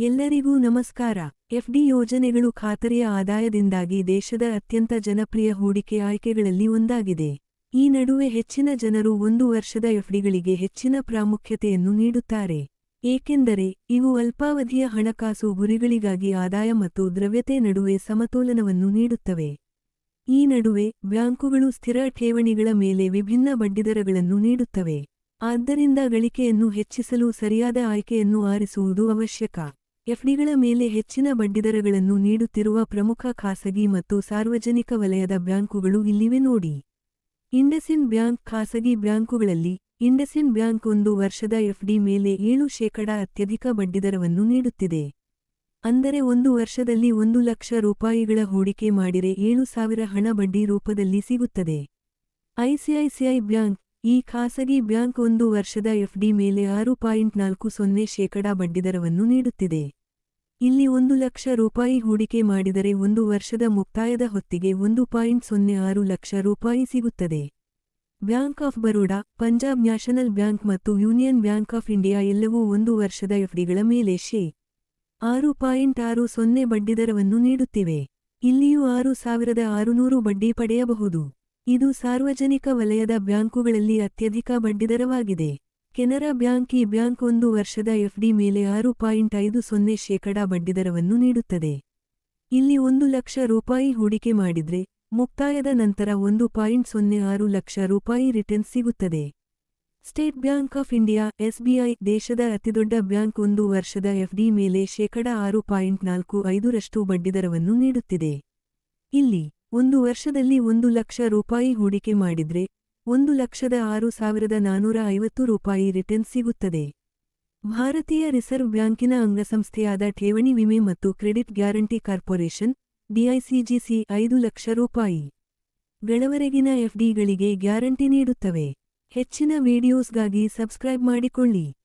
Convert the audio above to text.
ಎಲ್ಲರಿಗೂ ನಮಸ್ಕಾರ. ಎಫ್ಡಿ ಯೋಜನೆಗಳು ಖಾತರಿಯ ಆದಾಯದಿಂದಾಗಿ ದೇಶದ ಅತ್ಯಂತ ಜನಪ್ರಿಯ ಹೂಡಿಕೆ ಆಯ್ಕೆಗಳಲ್ಲಿ ಒಂದಾಗಿದೆ. ಈ ನಡುವೆ ಹೆಚ್ಚಿನ ಜನರು ಒಂದು ವರ್ಷದ ಎಫ್ಡಿಗಳಿಗೆ ಹೆಚ್ಚಿನ ಪ್ರಾಮುಖ್ಯತೆಯನ್ನು ನೀಡುತ್ತಾರೆ. ಏಕೆಂದರೆ, ಇವು ಅಲ್ಪಾವಧಿಯ ಹಣಕಾಸು ಗುರಿಗಳಿಗಾಗಿ ಆದಾಯ ಮತ್ತು ದ್ರವ್ಯತೆ ನಡುವೆ ಸಮತೋಲನವನ್ನು ನೀಡುತ್ತವೆ. ಈ ನಡುವೆ, ಬ್ಯಾಂಕುಗಳು ಸ್ಥಿರ ಠೇವಣಿಗಳ ಮೇಲೆ ವಿಭಿನ್ನ ಬಡ್ಡಿದರಗಳನ್ನು ನೀಡುತ್ತವೆ. ಆದ್ದರಿಂದ ಗಳಿಕೆಯನ್ನು ಹೆಚ್ಚಿಸಲು ಸರಿಯಾದ ಆಯ್ಕೆಯನ್ನು ಆರಿಸುವುದು ಅವಶ್ಯಕ. ಎಫ್ಡಿಗಳ ಮೇಲೆ ಹೆಚ್ಚಿನ ಬಡ್ಡಿದರಗಳನ್ನು ನೀಡುತ್ತಿರುವ ಪ್ರಮುಖ ಖಾಸಗಿ ಮತ್ತು ಸಾರ್ವಜನಿಕ ವಲಯದ ಬ್ಯಾಂಕುಗಳು ಇಲ್ಲಿವೆ ನೋಡಿ. ಇಂಡಸಿನ್ ಬ್ಯಾಂಕ್ ಖಾಸಗಿ ಬ್ಯಾಂಕುಗಳಲ್ಲಿ ಇಂಡಸಿನ್ ಬ್ಯಾಂಕ್ ಒಂದು ವರ್ಷದ ಎಫ್ಡಿ ಮೇಲೆ ಏಳು ಶೇಕಡಾ ಅತ್ಯಧಿಕ ಬಡ್ಡಿದರವನ್ನು ನೀಡುತ್ತಿದೆ. ಅಂದರೆ ಒಂದು ವರ್ಷದಲ್ಲಿ ಒಂದು ಲಕ್ಷ ರೂಪಾಯಿಗಳ ಹೂಡಿಕೆ ಮಾಡಿರೆ ಏಳು ಸಾವಿರ ಹಣ ಬಡ್ಡಿ ರೂಪದಲ್ಲಿ ಸಿಗುತ್ತದೆ. ಐಸಿಐಸಿಐ ಬ್ಯಾಂಕ್ ಈ ಖಾಸಗಿ ಬ್ಯಾಂಕ್ ಒಂದು ವರ್ಷದ ಎಫ್ಡಿ ಮೇಲೆ ಆರು ಪಾಯಿಂಟ್ ನಾಲ್ಕು ಸೊನ್ನೆ ಶೇಕಡಾ ಬಡ್ಡಿದರವನ್ನು ನೀಡುತ್ತಿದೆ. ಇಲ್ಲಿ ಒಂದು ಲಕ್ಷ ರೂಪಾಯಿ ಹೂಡಿಕೆ ಮಾಡಿದರೆ ಒಂದು ವರ್ಷದ ಮುಕ್ತಾಯದ ಹೊತ್ತಿಗೆ ಒಂದು ಪಾಯಿಂಟ್ ಸೊನ್ನೆ ಆರು ಲಕ್ಷ ರೂಪಾಯಿ ಸಿಗುತ್ತದೆ. Bank of Baroda, Punjab national bank ಮತ್ತು ಯೂನಿಯನ್ ಬ್ಯಾಂಕ್ ಆಫ್ ಇಂಡಿಯಾ ಎಲ್ಲವೂ ಒಂದು ವರ್ಷದ ಎಫ್ಡಿಗಳ ಮೇಲೆ ಶೇ. ಆರು ಪಾಯಿಂಟ್ ಆರು ಸೊನ್ನೆ ಬಡ್ಡಿದರವನ್ನು ನೀಡುತ್ತಿವೆ. ಇಲ್ಲಿಯೂ ಆರು ಸಾವಿರದ ಆರುನೂರು ಬಡ್ಡಿ ಪಡೆಯಬಹುದು. ಇದು ಸಾರ್ವಜನಿಕ ವಲಯದ ಬ್ಯಾಂಕುಗಳಲ್ಲಿ ಅತ್ಯಧಿಕ ಬಡ್ಡಿದರವಾಗಿದೆ ಕೆನರಾ ಬ್ಯಾಂಕ್ ಈ ಬ್ಯಾಂಕ್ ಒಂದು ವರ್ಷದ ಎಫ್ಡಿ ಮೇಲೆ ಆರು ಪಾಯಿಂಟ್ ಐದು ಸೊನ್ನೆ ಶೇಕಡಾ ಬಡ್ಡಿದರವನ್ನು ನೀಡುತ್ತದೆ. ಇಲ್ಲಿ ಒಂದು ಲಕ್ಷ ರೂಪಾಯಿ ಹೂಡಿಕೆ ಮಾಡಿದ್ರೆ, ಮುಕ್ತಾಯದ ನಂತರ ಒಂದು ಪಾಯಿಂಟ್ ಸೊನ್ನೆ ಆರು ಲಕ್ಷ ರೂಪಾಯಿ ರಿಟರ್ನ್ ಸಿಗುತ್ತದೆ. State bank of India SBI ದೇಶದ ಅತಿದೊಡ್ಡ ಬ್ಯಾಂಕ್ ಒಂದು ವರ್ಷದ ಎಫ್ಡಿ ಮೇಲೆ ಶೇಕಡಾ ಆರು ಪಾಯಿಂಟ್ ನಾಲ್ಕು ಐದರಷ್ಟು ಬಡ್ಡಿದರವನ್ನು ನೀಡುತ್ತಿದೆ. ಇಲ್ಲಿ, ಒಂದು ವರ್ಷದಲ್ಲಿ ಒಂದು ಲಕ್ಷ ರೂಪಾಯಿ ಹೂಡಿಕೆ ಮಾಡಿದ್ರೆ ಒಂದು ಲಕ್ಷದ ಆರು ಸಾವಿರದ ನಾನೂರ ಐವತ್ತು ರೂಪಾಯಿ ರಿಟರ್ನ್ ಸಿಗುತ್ತದೆ. ಭಾರತೀಯ ರಿಸರ್ವ್ ಬ್ಯಾಂಕಿನ ಅಂಗಸಂಸ್ಥೆಯಾದ ಠೇವಣಿ ವಿಮೆ ಮತ್ತು ಕ್ರೆಡಿಟ್ ಗ್ಯಾರಂಟಿ ಕಾರ್ಪೊರೇಷನ್, ಡಿಐಸಿಜಿಸಿ ಐದು ಲಕ್ಷ ರೂಪಾಯಿ. ಗಳವರೆಗಿನ ಎಫ್ಡಿಗಳಿಗೆ ಗ್ಯಾರಂಟಿ ನೀಡುತ್ತವೆ. ಹೆಚ್ಚಿನ ವಿಡಿಯೋಸ್ಗಾಗಿ ಸಬ್ಸ್ಕ್ರೈಬ್ ಮಾಡಿಕೊಳ್ಳಿ.